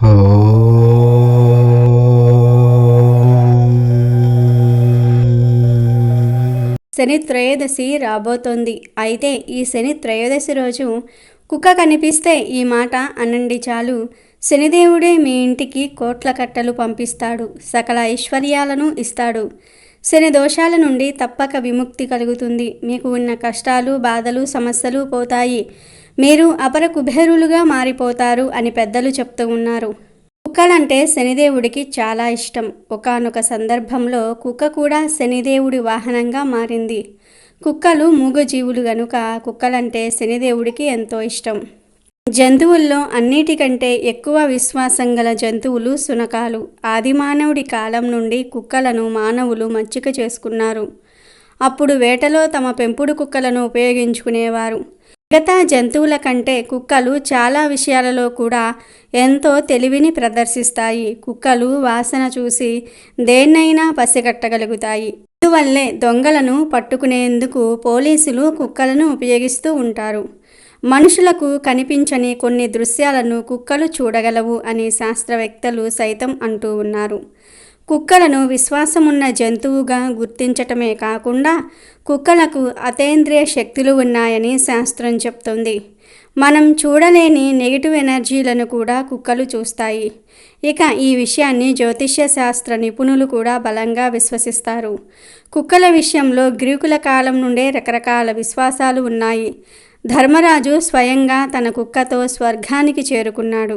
శని త్రయోదశి రాబోతోంది. అయితే ఈ శని త్రయోదశి రోజు కుక్క కనిపిస్తే ఈ మాట అనండి చాలు. శనిదేవుడే మీ ఇంటికి కోట్ల కట్టలు పంపిస్తాడు. సకల ఐశ్వర్యాలను ఇస్తాడు. శని దోషాల నుండి తప్పక విముక్తి కలుగుతుంది. మీకు ఉన్న కష్టాలు బాధలు సమస్యలు పోతాయి. మీరు అపర కుబేరులుగా మారిపోతారు అని పెద్దలు చెప్తూ ఉన్నారు. కుక్కలంటే శనిదేవుడికి చాలా ఇష్టం. ఒకానొక సందర్భంలో కుక్క కూడా శనిదేవుడి వాహనంగా మారింది. కుక్కలు మూగజీవులు గనుక కుక్కలంటే శనిదేవుడికి ఎంతో ఇష్టం. జంతువుల్లో అన్నిటికంటే ఎక్కువ విశ్వాసం గల జంతువులు సునకాలు ఆదిమానవుడి కాలం నుండి కుక్కలను మానవులు మచ్చిక చేసుకున్నారు. అప్పుడు వేటలో తమ పెంపుడు కుక్కలను ఉపయోగించుకునేవారు. మిగతా జంతువుల కంటే కుక్కలు చాలా విషయాలలో కూడా ఎంతో తెలివిని ప్రదర్శిస్తాయి. కుక్కలు వాసన చూసి దేన్నైనా పసిగట్టగలుగుతాయి. అందువల్లే దొంగలను పట్టుకునేందుకు పోలీసులు కుక్కలను ఉపయోగిస్తూ ఉంటారు. మనుషులకు కనిపించని కొన్ని దృశ్యాలను కుక్కలు చూడగలవు అని శాస్త్రవేత్తలు సైతం అంటూ ఉన్నారు. కుక్కలను విశ్వాసమున్న జంతువుగా గుర్తించటమే కాకుండా కుక్కలకు అతేంద్రియ శక్తులు ఉన్నాయని శాస్త్రం చెప్తుంది. మనం చూడలేని నెగిటివ్ ఎనర్జీలను కూడా కుక్కలు చూస్తాయి. ఇక ఈ విషయాన్ని జ్యోతిష్య శాస్త్ర నిపుణులు కూడా బలంగా విశ్వసిస్తారు. కుక్కల విషయంలో గ్రీకుల కాలం నుండే రకరకాల విశ్వాసాలు ఉన్నాయి. ధర్మరాజు స్వయంగా తన కుక్కతో స్వర్గానికి చేరుకున్నాడు.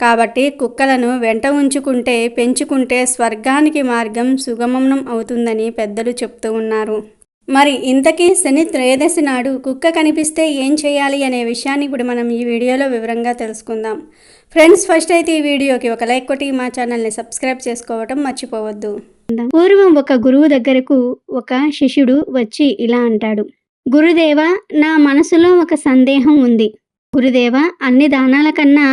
కాబట్టి కుక్కలను వెంట ఉంచుకుంటే పెంచుకుంటే స్వర్గానికి మార్గం సుగమనం అవుతుందని పెద్దలు చెప్తూ ఉన్నారు. మరి ఇంతకీ శని త్రయోదశి నాడు కుక్క కనిపిస్తే ఏం చేయాలి అనే విషయాన్ని ఇప్పుడు మనం ఈ వీడియోలో వివరంగా తెలుసుకుందాం. ఫ్రెండ్స్ ఫస్ట్ అయితే ఈ వీడియోకి ఒక లైక్ కొట్టి మా ఛానల్ని సబ్స్క్రైబ్ చేసుకోవటం మర్చిపోవద్దు. పూర్వం ఒక గురువు దగ్గరకు ఒక శిష్యుడు వచ్చి ఇలా అంటాడు. గురుదేవ నా మనసులో ఒక సందేహం ఉంది. గురుదేవ అన్ని దానాల కన్నా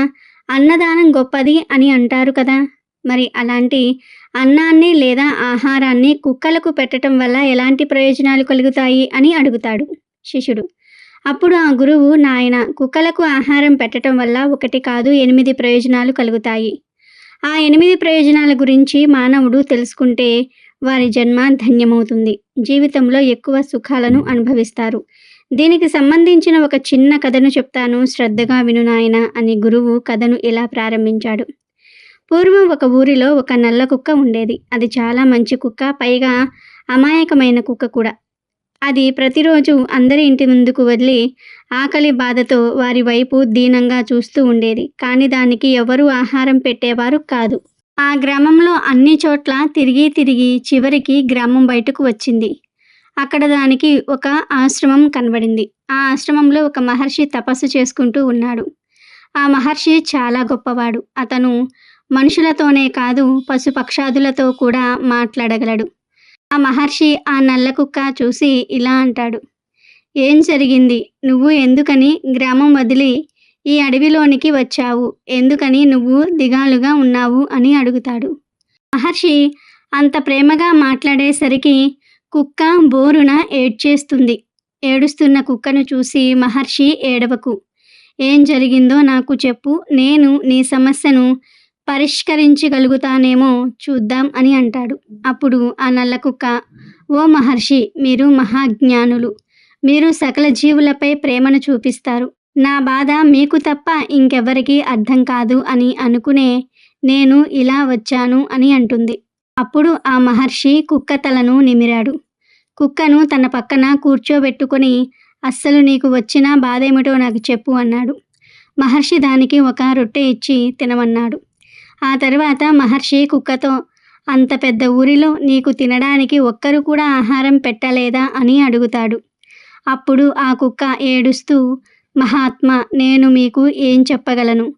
అన్నదానం గొప్పది అని అంటారు కదా. మరి అలాంటి అన్నాన్ని లేదా ఆహారాన్ని కుక్కలకు పెట్టడం వల్ల ఎలాంటి ప్రయోజనాలు కలుగుతాయి అని అడుగుతాడు శిష్యుడు. అప్పుడు ఆ గురువు నాయన కుక్కలకు ఆహారం పెట్టడం వల్ల ఒకటి కాదు ఎనిమిది ప్రయోజనాలు కలుగుతాయి. ఆ ఎనిమిది ప్రయోజనాల గురించి మానవుడు తెలుసుకుంటే వారి జన్మ ధన్యమవుతుంది. జీవితంలో ఎక్కువ సుఖాలను అనుభవిస్తారు. దీనికి సంబంధించిన ఒక చిన్న కథను చెప్తాను. శ్రద్ధగా విను నాయన అని గురువు కథను ఇలా ప్రారంభించాడు. పూర్వం ఒక ఊరిలో ఒక నల్ల కుక్క ఉండేది. అది చాలా మంచి కుక్క పైగా అమాయకమైన కుక్క కూడా. అది ప్రతిరోజు అందరి ఇంటి ముందుకు వదిలి ఆకలి బాధతో వారి వైపు దీనంగా చూస్తూ ఉండేది. కానీ దానికి ఎవరూ ఆహారం పెట్టేవారు కాదు. ఆ గ్రామంలో అన్ని చోట్ల తిరిగి తిరిగి చివరికి గ్రామం బయటకు వచ్చింది. అక్కడ దానికి ఒక ఆశ్రమం కనబడింది. ఆ ఆశ్రమంలో ఒక మహర్షి తపస్సు చేసుకుంటూ ఉన్నాడు. ఆ మహర్షి చాలా గొప్పవాడు. అతను మనుషులతోనే కాదు పశుపక్షాదులతో కూడా మాట్లాడగలడు. ఆ మహర్షి ఆ నల్ల కుక్క చూసి ఇలా అంటాడు. ఏం జరిగింది? నువ్వు ఎందుకని గ్రామం వదిలి ఈ అడవిలోనికి వచ్చావు. ఎందుకని నువ్వు దిగాలుగా ఉన్నావు అని అడుగుతాడు. మహర్షి అంత ప్రేమగా మాట్లాడేసరికి కుక్క బోరున ఏడ్చేస్తుంది. ఏడుస్తున్న కుక్కను చూసి మహర్షి ఏడవకు. ఏం జరిగిందో నాకు చెప్పు. నేను నీ సమస్యను పరిష్కరించగలుగుతానేమో చూద్దాం అని అంటాడు. అప్పుడు ఆ నల్ల కుక్క ఓ మహర్షి మీరు మహాజ్ఞానులు. మీరు సకల జీవులపై ప్రేమను చూపిస్తారు. నా బాధ మీకు తప్ప ఇంకెవరికీ అర్థం కాదు అని అనుకునే నేను ఇలా వచ్చాను అని అంటుంది. అప్పుడు ఆ మహర్షి కుక్క తలను నిమిరాడు. కుక్కను తన పక్కన కూర్చోబెట్టుకొని అస్సలు నీకు వచ్చిన బాధ ఏమిటో నాకు చెప్పు అన్నాడు. మహర్షి దానికి ఒక రొట్టె ఇచ్చి తినమన్నాడు. ఆ తర్వాత మహర్షి కుక్కతో అంత పెద్ద ఊరిలో నీకు తినడానికి ఒక్కరు కూడా ఆహారం పెట్టలేదా అని అడుగుతాడు. అప్పుడు ఆ కుక్క ఏడుస్తూ మహాత్మా నేను మీకు ఏం చెప్పగలను?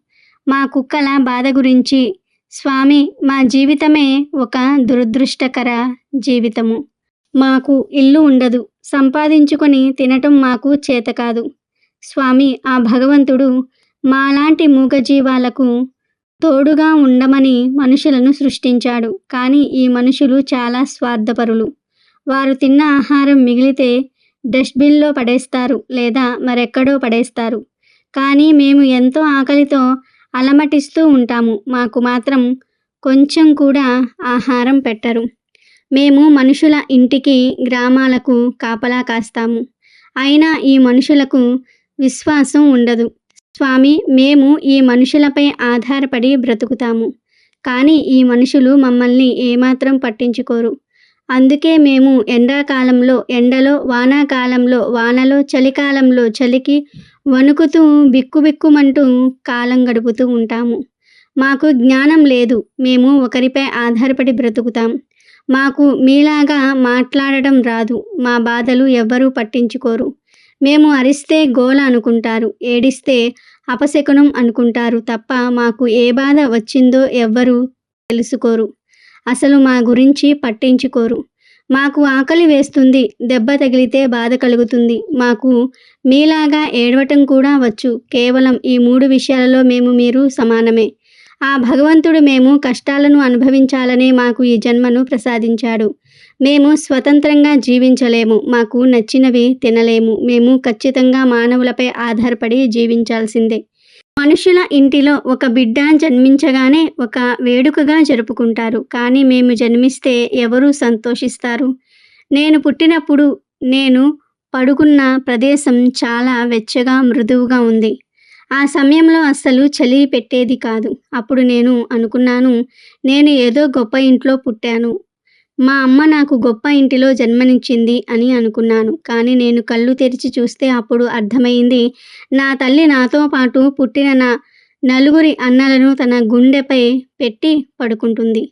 మా కుక్కల బాధ గురించి. స్వామి మా జీవితమే ఒక దురదృష్టకర జీవితము. మాకు ఇల్లు ఉండదు. సంపాదించుకొని తినటం మాకు చేత కాదు. స్వామి ఆ భగవంతుడు మాలాంటి మూగజీవాలకు తోడుగా ఉండమని మనుషులను సృష్టించాడు. కానీ ఈ మనుషులు చాలా స్వార్థపరులు. వారు తిన్న ఆహారం మిగిలితే డస్ట్బిన్లో పడేస్తారు లేదా మరెక్కడో పడేస్తారు. కానీ మేము ఎంతో ఆకలితో అలమటిస్తూ ఉంటాము. మాకు మాత్రం కొంచెం కూడా ఆహారం పెట్టరు. మేము మనుషుల ఇంటికి గ్రామాలకు కాపలా కాస్తాము. అయినా ఈ మనుషులకు విశ్వాసం ఉండదు. స్వామి మేము ఈ మనుషులపై ఆధారపడి బ్రతుకుతాము. కానీ ఈ మనుషులు మమ్మల్ని ఏమాత్రం పట్టించుకోరు. అందుకే మేము ఎండాకాలంలో ఎండలో వానాకాలంలో వానలో చలికాలంలో చలికి వణుకుతూ బిక్కుబిక్కుమంటూ కాలం గడుపుతూ ఉంటాము. మాకు జ్ఞానం లేదు మేము ఒకరిపై ఆధారపడి బ్రతుకుతాం. మాకు మీలాగా మాట్లాడడం రాదు మా బాధలు ఎవ్వరూ పట్టించుకోరు. మేము అరిస్తే గోల అనుకుంటారు ఏడిస్తే అపశకునం అనుకుంటారు తప్ప మాకు ఏ బాధ వచ్చిందో ఎవ్వరూ తెలుసుకోరు. అసలు మా గురించి పట్టించుకోరు. మాకు ఆకలి వేస్తుంది దెబ్బ తగిలితే బాధ కలుగుతుంది. మాకు మీలాగా ఏడవటం కూడా వచ్చు. కేవలం ఈ మూడు విషయాలలో మేము మీరు సమానమే. ఆ భగవంతుడు మేము కష్టాలను అనుభవించాలనే మాకు ఈ జన్మను ప్రసాదించాడు. మేము స్వతంత్రంగా జీవించలేము. మాకు నచ్చినవి తినలేము. మేము ఖచ్చితంగా మానవులపై ఆధారపడి జీవించాల్సిందే. మనుషుల ఇంటిలో ఒక బిడ్డ జన్మించగానే ఒక వేడుకగా జరుపుకుంటారు. కానీ మేము జన్మిస్తే ఎవరు సంతోషిస్తారు? నేను పుట్టినప్పుడు నేను పడుకున్న ప్రదేశం చాలా వెచ్చగా మృదువుగా ఉంది. ఆ సమయంలో అస్సలు చలి పెట్టేది కాదు. అప్పుడు నేను అనుకున్నాను నేను ఏదో గొప్ప ఇంట్లో పుట్టాను. మా అమ్మ నాకు గొప్ప ఇంటిలో జన్మనిచ్చింది అని అనుకున్నాను. కానీ నేను కళ్ళు తెరిచి చూస్తే అప్పుడు అర్థమైంది నా తల్లి నాతో పాటు పుట్టిన నా నలుగురి అన్నలను తన గుండెపై పెట్టి పడుకుంటుంది.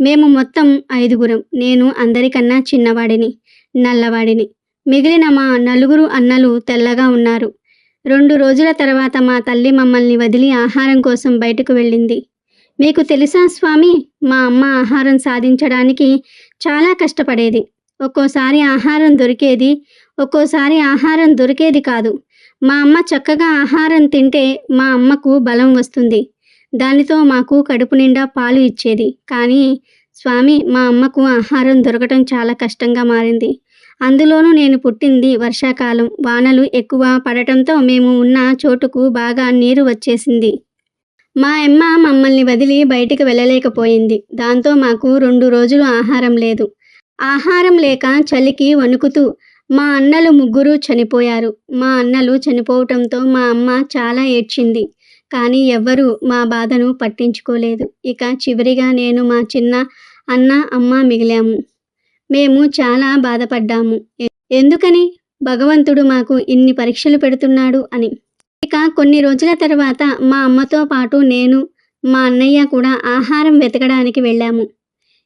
మేము మొత్తం ఐదుగురం. నేను అందరికన్నా చిన్నవాడిని నల్లవాడిని. మిగిలిన మా నలుగురు అన్నలు తెల్లగా ఉన్నారు. రెండు రోజుల తర్వాత మా తల్లి మమ్మల్ని వదిలి ఆహారం కోసం బయటకు వెళ్ళింది. మీకు తెలుసా స్వామి? మా అమ్మ ఆహారం సాధించడానికి చాలా కష్టపడేది. ఒక్కోసారి ఆహారం దొరికేది ఒక్కోసారి ఆహారం దొరికేది కాదు. మా అమ్మ చక్కగా ఆహారం తింటే మా అమ్మకు బలం వస్తుంది. దానితో మాకు కడుపు నిండా పాలు ఇచ్చేది. కానీ స్వామి మా అమ్మకు ఆహారం దొరకటం చాలా కష్టంగా మారింది. అందులోనూ నేను పుట్టింది వర్షాకాలం. వానలు ఎక్కువ పడటంతో మేము ఉన్న చోటుకు బాగా నీరు వచ్చేసింది. మా అమ్మ మమ్మల్ని వదిలి బయటికి వెళ్ళలేకపోయింది. దాంతో మాకు రెండు రోజులు ఆహారం లేదు. ఆహారం లేక చలికి వణుకుతూ మా అన్నలు ముగ్గురు చనిపోయారు. మా అన్నలు చనిపోవటంతో మా అమ్మ చాలా ఏడ్చింది. కానీ ఎవ్వరూ మా బాధను పట్టించుకోలేదు. ఇక చివరిగా నేను మా చిన్న అన్న అమ్మ మిగిలాము. మేము చాలా బాధపడ్డాము. ఎందుకని? భగవంతుడు మాకు ఇన్ని పరీక్షలు పెడుతున్నాడు అని. ఇక కొన్ని రోజుల తర్వాత మా అమ్మతో పాటు నేను మా అన్నయ్య కూడా ఆహారం వెతకడానికి వెళ్ళాము.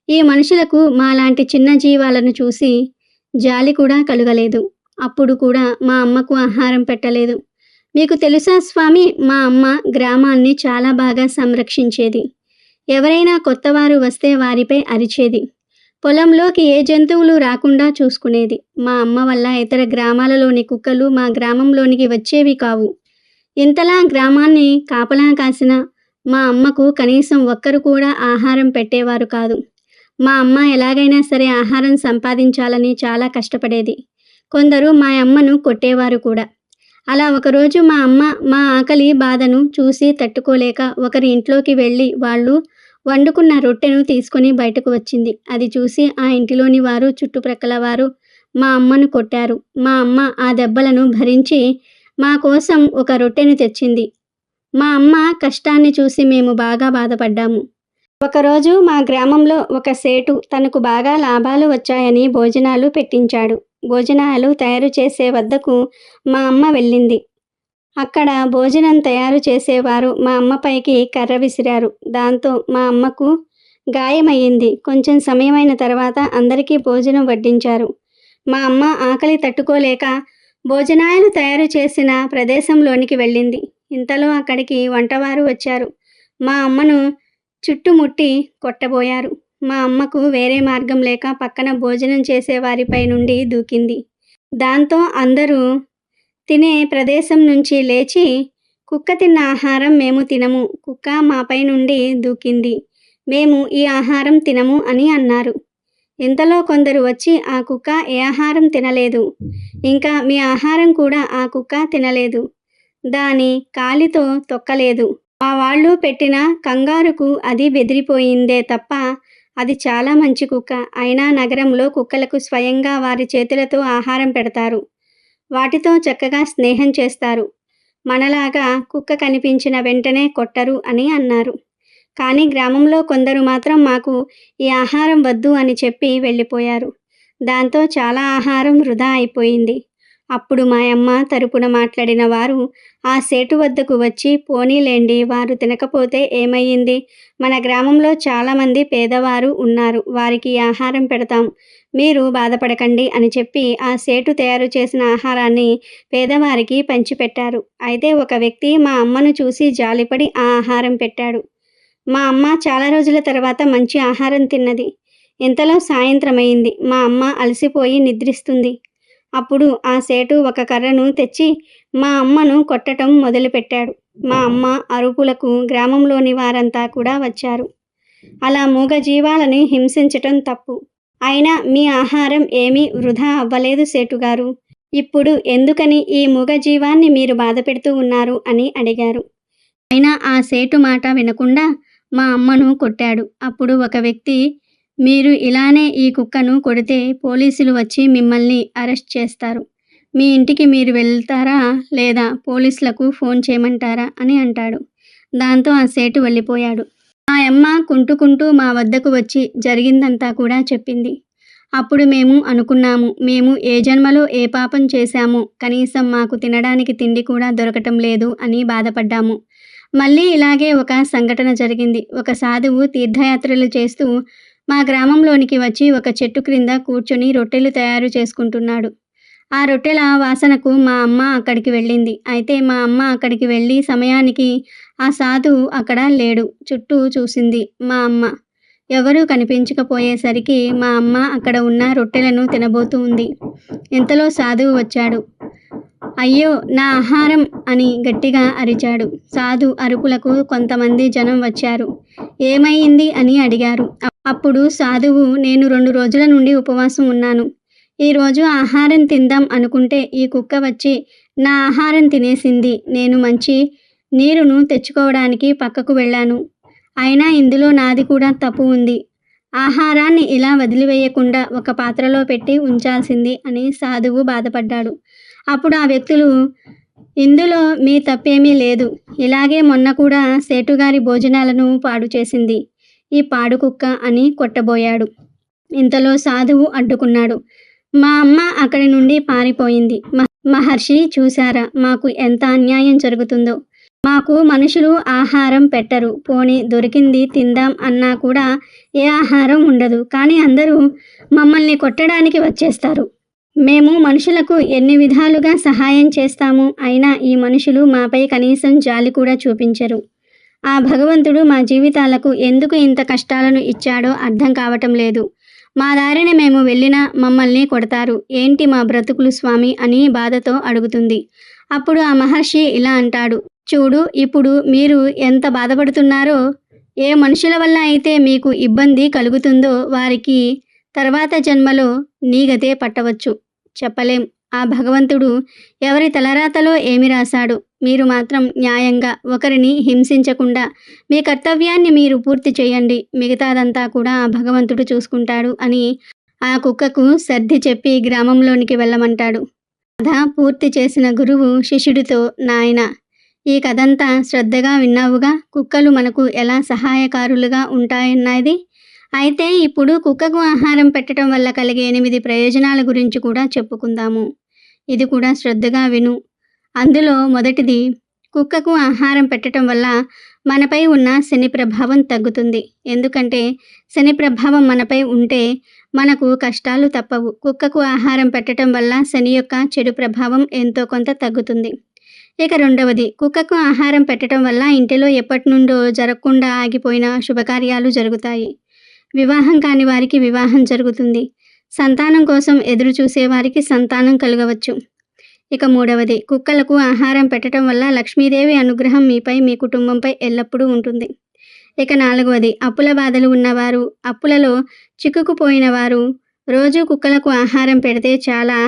ఈ మనుషులకు మాలాంటి చిన్న జీవాలను చూసి జాలి కూడా కలుగలేదు. అప్పుడు కూడా మా అమ్మకు ఆహారం పెట్టలేదు. మీకు తెలుసా స్వామి మా అమ్మ గ్రామాన్ని చాలా బాగా సంరక్షించేది. ఎవరైనా కొత్తవారు వస్తే వారిపై అరిచేది. పొలంలోకి ఏ జంతువులు రాకుండా చూసుకునేది. మా అమ్మ వల్ల ఇతర గ్రామాలలోని కుక్కలు మా గ్రామంలోనికి వచ్చేవి కావు. ఇంతలా గ్రామాన్ని కాపలా కాసిన మా అమ్మకు కనీసం ఒక్కరు కూడా ఆహారం పెట్టేవారు కాదు. మా అమ్మ ఎలాగైనా సరే ఆహారం సంపాదించాలని చాలా కష్టపడేది. కొందరు మా అమ్మను కొట్టేవారు కూడా. అలా ఒకరోజు మా అమ్మ మా ఆకలి బాధను చూసి తట్టుకోలేక ఒకరి ఇంట్లోకి వెళ్ళి వాళ్ళు వండుకున్న రొట్టెను తీసుకొని బయటకు వచ్చింది. అది చూసి ఆ ఇంటిలోని వారు చుట్టుప్రక్కల వారు మా అమ్మను కొట్టారు. మా అమ్మ ఆ దెబ్బలను భరించి మా కోసం ఒక రొట్టెను తెచ్చింది. మా అమ్మ కష్టాన్ని చూసి మేము బాగా బాధపడ్డాము. ఒకరోజు మా గ్రామంలో ఒక సేటు తనకు బాగా లాభాలు వచ్చాయని భోజనాలు పెట్టించాడు. భోజనాలు తయారు చేసే వద్దకు మా అమ్మ వెళ్ళింది. అక్కడ భోజనం తయారు చేసేవారు మా అమ్మపైకి కర్ర విసిరారు. దాంతో మా అమ్మకు గాయమయ్యింది. కొంచెం సమయమైన తర్వాత అందరికీ భోజనం వడ్డించారు. మా అమ్మ ఆకలి తట్టుకోలేక భోజనాలు తయారు చేసిన ప్రదేశంలోనికి వెళ్ళింది. ఇంతలో అక్కడికి వంటవారు వచ్చారు. మా అమ్మను చుట్టుముట్టి కొట్టబోయారు. మా అమ్మకు వేరే మార్గం లేక పక్కన భోజనం చేసే వారిపై నుండి దూకింది. దాంతో అందరూ తినే ప్రదేశం నుంచి లేచి కుక్క తిన్న ఆహారం మేము తినము. కుక్క మాపై నుండి దూకింది. మేము ఈ ఆహారం తినము అని అన్నారు. ఇంతలో కొందరు వచ్చి ఆ కుక్క ఏ ఆహారం తినలేదు? ఇంకా మీ ఆహారం కూడా ఆ కుక్క తినలేదు. దాని కాలితో తొక్కలేదు. ఆ వాళ్ళు పెట్టిన కంగారుకు అది బెదిరిపోయిందే తప్ప అది చాలా మంచి కుక్క. అయినా నగరంలో కుక్కలకు స్వయంగా వారి చేతులతో ఆహారం పెడతారు. వాటితో చక్కగా స్నేహం చేస్తారు. మనలాగా కుక్క కనిపించిన వెంటనే కొట్టరు అని అన్నారు. కానీ గ్రామంలో కొందరు మాత్రం మాకు ఈ ఆహారం వద్దు అని చెప్పి వెళ్ళిపోయారు. దాంతో చాలా ఆహారం వృధా అయిపోయింది. అప్పుడు మా అమ్మ తరపున మాట్లాడిన వారు ఆ సేటు వద్దకు వచ్చి పోనీలేండి వారు తినకపోతే ఏమయ్యింది? మన గ్రామంలో చాలామంది పేదవారు ఉన్నారు వారికి ఆహారం పెడతాం. మీరు బాధపడకండి అని చెప్పి ఆ సేటు తయారు చేసిన ఆహారాన్ని పేదవారికి పంచిపెట్టారు. అయితే ఒక వ్యక్తి మా అమ్మను చూసి జాలిపడి ఆ ఆహారం పెట్టాడు. మా అమ్మ చాలా రోజుల తర్వాత మంచి ఆహారం తిన్నది. ఇంతలో సాయంత్రమైంది. మా అమ్మ అలసిపోయి నిద్రిస్తుంది. అప్పుడు ఆ సేటు ఒక కర్రను తెచ్చి మా అమ్మను కొట్టటం మొదలుపెట్టాడు. మా అమ్మ అరుపులకు గ్రామంలోని వారంతా కూడా వచ్చారు. అలా మూగ జీవాలని హింసించటం తప్పు. అయినా మీ ఆహారం ఏమీ వృధా అవ్వలేదు సేటుగారు ఇప్పుడు ఎందుకని ఈ మూగ జీవాన్ని మీరు బాధ పెడుతూ ఉన్నారు అని అడిగారు. అయినా ఆ సేటు మాట వినకుండా మా అమ్మను కొట్టాడు. అప్పుడు ఒక వ్యక్తి మీరు ఇలానే ఈ కుక్కను కొడితే పోలీసులు వచ్చి మిమ్మల్ని అరెస్ట్ చేస్తారు. మీ ఇంటికి మీరు వెళ్తారా లేదా పోలీసులకు ఫోన్ చేయమంటారా? అని అంటాడు. దాంతో ఆ సేటు వెళ్ళిపోయాడు. ఆ అమ్మ కుంటుకుంటూ మా వద్దకు వచ్చి జరిగిందంతా కూడా చెప్పింది. అప్పుడు మేము అనుకున్నాము మేము ఏ జన్మలో ఏ పాపం చేశామో కనీసం మాకు తినడానికి తిండి కూడా దొరకటం లేదు అని బాధపడ్డాము. మళ్ళీ ఇలాగే ఒక సంఘటన జరిగింది. ఒక సాధువు తీర్థయాత్రలు చేస్తూ మా గ్రామంలోనికి వచ్చి ఒక చెట్టు క్రింద కూర్చొని రొట్టెలు తయారు చేసుకుంటున్నాడు. ఆ రొట్టెల వాసనకు మా అమ్మ అక్కడికి వెళ్ళింది. అయితే మా అమ్మ అక్కడికి వెళ్ళి సమయానికి ఆ సాధువు అక్కడ లేడు. చుట్టూ చూసింది మా అమ్మ. ఎవరూ కనిపించకపోయేసరికి మా అమ్మ అక్కడ ఉన్న రొట్టెలను తినబోతూ ఉంది. ఇంతలో సాధువు వచ్చాడు. అయ్యో నా ఆహారం అని గట్టిగా అరిచాడు. సాధు అరుపులకు కొంతమంది జనం వచ్చారు. ఏమైంది అని అడిగారు. అప్పుడు సాధువు నేను రెండు రోజుల నుండి ఉపవాసం ఉన్నాను. ఈరోజు ఆహారం తిందాం అనుకుంటే ఈ కుక్క వచ్చి నా ఆహారం తినేసింది. నేను మంచి నీరును తెచ్చుకోవడానికి పక్కకు వెళ్ళాను. అయినా ఇందులో నాది కూడా తప్పు ఉంది. ఆహారాన్ని ఇలా వదిలివేయకుండా ఒక పాత్రలో పెట్టి ఉంచాల్సింది అని సాధువు బాధపడ్డాడు. అప్పుడు ఆ వ్యక్తులు ఇందులో మీ తప్పేమీ లేదు. ఇలాగే మొన్న కూడా సేటుగారి భోజనాలను పాడు చేసింది. ఈ పాడు కుక్క అని కొట్టబోయాడు. ఇంతలో సాధువు అడ్డుకున్నాడు. మా అమ్మ అక్కడి నుండి పారిపోయింది. మ- మహర్షి చూశారా మాకు ఎంత అన్యాయం జరుగుతుందో. మాకు మనుషులు ఆహారం పెట్టరు. పోని దొరికింది తిందాం అన్నా కూడా ఏ ఆహారం ఉండదు. కానీ అందరూ మమ్మల్ని కొట్టడానికి వచ్చేస్తారు. మేము మనుషులకు ఎన్ని విధాలుగా సహాయం చేస్తాము అయినా ఈ మనుషులు మాపై కనీసం జాలి కూడా చూపించరు. ఆ భగవంతుడు మా జీవితాలకు ఎందుకు ఇంత కష్టాలను ఇచ్చాడో అర్థం కావటం లేదు. మా దారిన మేము వెళ్ళినా మమ్మల్ని కొడతారు. ఏంటి మా బ్రతుకులు స్వామి అని బాధతో అడుగుతుంది. అప్పుడు ఆ మహర్షి ఇలా అంటాడు. చూడు ఇప్పుడు మీరు ఎంత బాధపడుతున్నారో ఏ మనుషుల వల్ల అయితే మీకు ఇబ్బంది కలుగుతుందో వారికి తర్వాత జన్మలో నీ గతే పట్టవచ్చు. చెప్పలేం. ఆ భగవంతుడు ఎవరి తలరాతలో ఏమి రాశాడు? మీరు మాత్రం న్యాయంగా ఒకరిని హింసించకుండా మీ కర్తవ్యాన్ని మీరు పూర్తి చేయండి. మిగతాదంతా కూడా ఆ భగవంతుడు చూసుకుంటాడు అని ఆ కుక్కకు సర్ది చెప్పి గ్రామంలోనికి వెళ్ళమంటాడు. కథ పూర్తి చేసిన గురువు శిష్యుడితో నాయన ఈ కథంతా శ్రద్ధగా విన్నావుగా? కుక్కలు మనకు ఎలా సహాయకారులుగా ఉంటాయన్నది? అయితే ఇప్పుడు కుక్కకు ఆహారం పెట్టడం వల్ల కలిగే ఎనిమిది ప్రయోజనాల గురించి కూడా చెప్పుకుందాము. ఇది కూడా శ్రద్ధగా విను. అందులో మొదటిది కుక్కకు ఆహారం పెట్టడం వల్ల మనపై ఉన్న శని ప్రభావం తగ్గుతుంది. ఎందుకంటే శని ప్రభావం మనపై ఉంటే మనకు కష్టాలు తప్పవు. కుక్కకు ఆహారం పెట్టడం వల్ల శని యొక్క చెడు ప్రభావం ఎంతో కొంత తగ్గుతుంది. ఇక రెండవది కుక్కకు ఆహారం పెట్టడం వల్ల ఇంటిలో ఎప్పటి నుండో జరగకుండా ఆగిపోయిన శుభకార్యాలు జరుగుతాయి. వివాహం కాని వారికి వివాహం జరుగుతుంది. సంతానం కోసం ఎదురు చూసేవారికి సంతానం కలగవచ్చు. ఇక మూడవది కుక్కలకు ఆహారం పెట్టడం వల్ల లక్ష్మీదేవి అనుగ్రహం మీపై మీ కుటుంబంపై ఎల్లప్పుడూ ఉంటుంది. ఇక నాలుగవది అప్పుల బాధలు ఉన్నవారు అప్పులలో చిక్కుకుపోయిన వారు రోజు కుక్కలకు ఆహారం పెడితే చాలా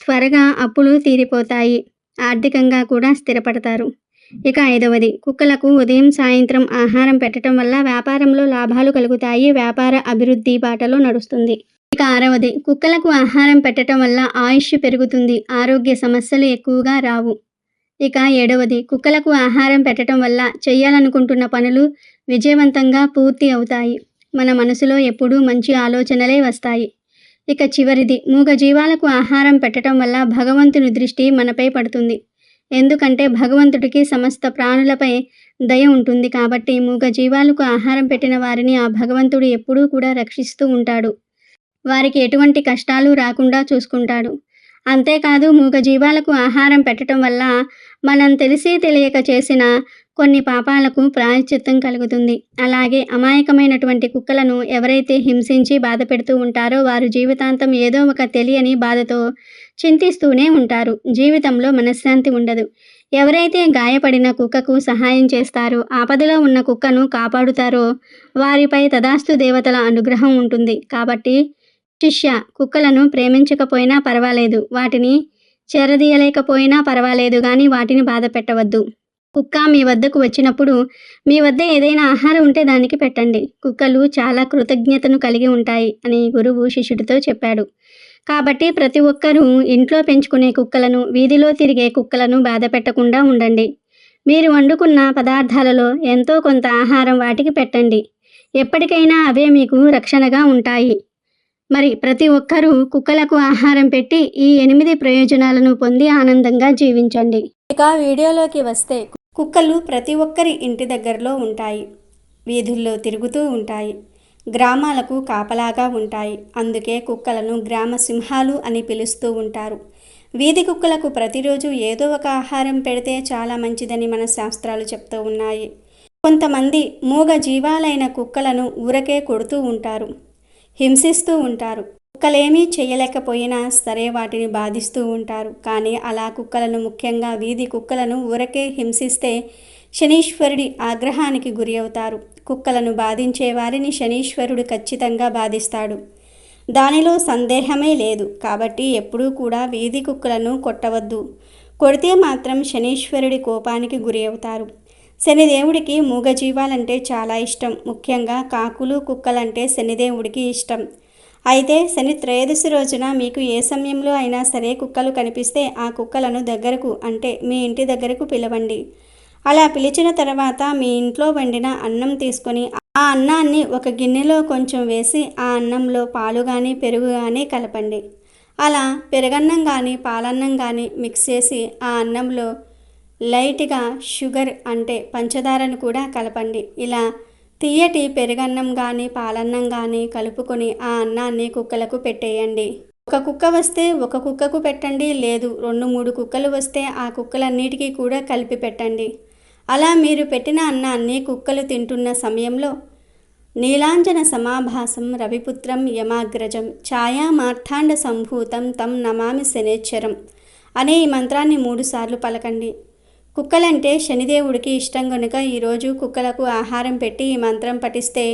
త్వరగా అప్పులు తీరిపోతాయి. ఆర్థికంగా కూడా స్థిరపడతారు. ఇక ఐదవది కుక్కలకు ఉదయం సాయంత్రం ఆహారం పెట్టడం వల్ల వ్యాపారంలో లాభాలు కలుగుతాయి వ్యాపార అభివృద్ధి బాటలో నడుస్తుంది. ఇక ఆరవది కుక్కలకు ఆహారం పెట్టడం వల్ల ఆయుష్ పెరుగుతుంది ఆరోగ్య సమస్యలు ఎక్కువగా రావు. ఇక ఏడవది కుక్కలకు ఆహారం పెట్టడం వల్ల చేయాలనుకుంటున్న పనులు విజయవంతంగా పూర్తి అవుతాయి. మన మనసులో ఎప్పుడూ మంచి ఆలోచనలే వస్తాయి. ఇక చివరిది మూగ జీవాలకు ఆహారం పెట్టడం వల్ల భగవంతుని దృష్టి మనపై పడుతుంది. ఎందుకంటే భగవంతుడికి సమస్త ప్రాణులపై దయ ఉంటుంది కాబట్టి మూగ జీవాలకు ఆహారం పెట్టిన వారిని ఆ భగవంతుడు ఎప్పుడూ కూడా రక్షిస్తూ ఉంటాడు. వారికి ఎటువంటి కష్టాలు రాకుండా చూసుకుంటాడు. అంతేకాదు మూగ జీవాలకు ఆహారం పెట్టడం వల్ల మనం తెలిసి తెలియక చేసిన కొన్ని పాపాలకు ప్రాయశ్చిత్తం కలుగుతుంది. అలాగే అమాయకమైనటువంటి కుక్కలను ఎవరైతే హింసించి బాధ పెడుతూ ఉంటారో వారు జీవితాంతం ఏదో ఒక తెలియని బాధతో చింతిస్తూనే ఉంటారు. జీవితంలో మనశ్శాంతి ఉండదు. ఎవరైతే గాయపడిన కుక్కకు సహాయం చేస్తారో ఆపదలో ఉన్న కుక్కను కాపాడుతారో వారిపై తదాస్తు దేవతల అనుగ్రహం ఉంటుంది. కాబట్టి శిష్య కుక్కలను ప్రేమించకపోయినా పర్వాలేదు. వాటిని చేరదీయలేకపోయినా పర్వాలేదు కానీ వాటిని బాధ పెట్టవద్దు కుక్క మీ వద్దకు వచ్చినప్పుడు మీ వద్ద ఏదైనా ఆహారం ఉంటే దానికి పెట్టండి. కుక్కలు చాలా కృతజ్ఞతను కలిగి ఉంటాయి అని గురువు శిష్యుడితో చెప్పాడు. కాబట్టి ప్రతి ఒక్కరూ ఇంట్లో పెంచుకునే కుక్కలను వీధిలో తిరిగే కుక్కలను బాధ పెట్టకుండా ఉండండి. మీరు వండుకున్న పదార్థాలలో ఎంతో కొంత ఆహారం వాటికి పెట్టండి. ఎప్పటికైనా అవే మీకు రక్షణగా ఉంటాయి. మరి ప్రతి ఒక్కరూ కుక్కలకు ఆహారం పెట్టి ఈ ఎనిమిది ప్రయోజనాలను పొంది ఆనందంగా జీవించండి. ఇక వీడియోలోకి వస్తే కుక్కలు ప్రతి ఒక్కరి ఇంటి దగ్గరలో ఉంటాయి. వీధుల్లో తిరుగుతూ ఉంటాయి. గ్రామాలకు కాపలాగా ఉంటాయి. అందుకే కుక్కలను గ్రామ సింహాలు అని పిలుస్తూ ఉంటారు. వీధి కుక్కలకు ప్రతిరోజు ఏదో ఒక ఆహారం పెడితే చాలా మంచిదని మన శాస్త్రాలు చెప్తూ ఉన్నాయి. కొంతమంది మూగ జీవాలైన కుక్కలను ఊరకే కొడుతూ ఉంటారు. హింసిస్తూ ఉంటారు. కుక్కలేమీ చేయలేకపోయినా సరే వాటిని బాధిస్తూ ఉంటారు. కానీ అలా కుక్కలను ముఖ్యంగా వీధి కుక్కలను ఊరకే హింసిస్తే శనీశ్వరుడి ఆగ్రహానికి గురి అవుతారు. కుక్కలను బాధించే వారిని శనీశ్వరుడు ఖచ్చితంగా బాధిస్తాడు. దానిలో సందేహమే లేదు. కాబట్టి ఎప్పుడూ కూడా వీధి కుక్కలను కొట్టవద్దు. కొడితే మాత్రం శనీశ్వరుడి కోపానికి గురి అవుతారు. శనిదేవుడికి మూగజీవాలంటే చాలా ఇష్టం. ముఖ్యంగా కాకులు కుక్కలంటే శనిదేవుడికి ఇష్టం. అయితే శని త్రయోదశి రోజున మీకు ఏ సమయంలో అయినా సరే కుక్కలు కనిపిస్తే ఆ కుక్కలను దగ్గరకు అంటే మీ ఇంటి దగ్గరకు పిలవండి. అలా పిలిచిన తర్వాత మీ ఇంట్లో వండిన అన్నం తీసుకొని ఆ అన్నాన్ని ఒక గిన్నెలో కొంచెం వేసి ఆ అన్నంలో పాలు కానీ పెరుగు కానీ కలపండి. అలా పెరగన్నం కానీ పాలన్నం కానీ మిక్స్ చేసి ఆ అన్నంలో లైట్గా షుగర్ అంటే పంచదారను కూడా కలపండి. ఇలా తీయటి పెరుగన్నం కానీ పాలన్నం కానీ కలుపుకొని ఆ అన్నాన్ని కుక్కలకు పెట్టేయండి. ఒక కుక్క వస్తే ఒక కుక్కకు పెట్టండి లేదు రెండు మూడు కుక్కలు వస్తే ఆ కుక్కలన్నిటికీ కూడా కలిపి పెట్టండి. అలా మీరు పెట్టిన అన్నాన్ని కుక్కలు తింటున్న సమయంలో నీలాంజన సమాభాసం రవిపుత్రం యమాగ్రజం ఛాయా మార్తాండ సంభూతం తం నమామి శనేశ్వరం అనే ఈ మంత్రాన్ని మూడుసార్లు పలకండి. కుక్కలంటే శనిదేవుడికి ఇష్టం కనుక ఈరోజు కుక్కలకు ఆహారం పెట్టి ఈ మంత్రం పఠిస్తే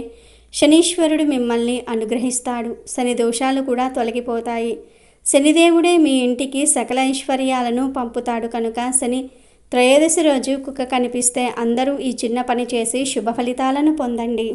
శనీశ్వరుడు మిమ్మల్ని అనుగ్రహిస్తాడు. శని దోషాలు కూడా తొలగిపోతాయి. శనిదేవుడే మీ ఇంటికి సకల ఐశ్వర్యాలను పంపుతాడు కనుక శని త్రయోదశి రోజు కుక్క కనిపిస్తే అందరూ ఈ చిన్న పని చేసి శుభ ఫలితాలను పొందండి.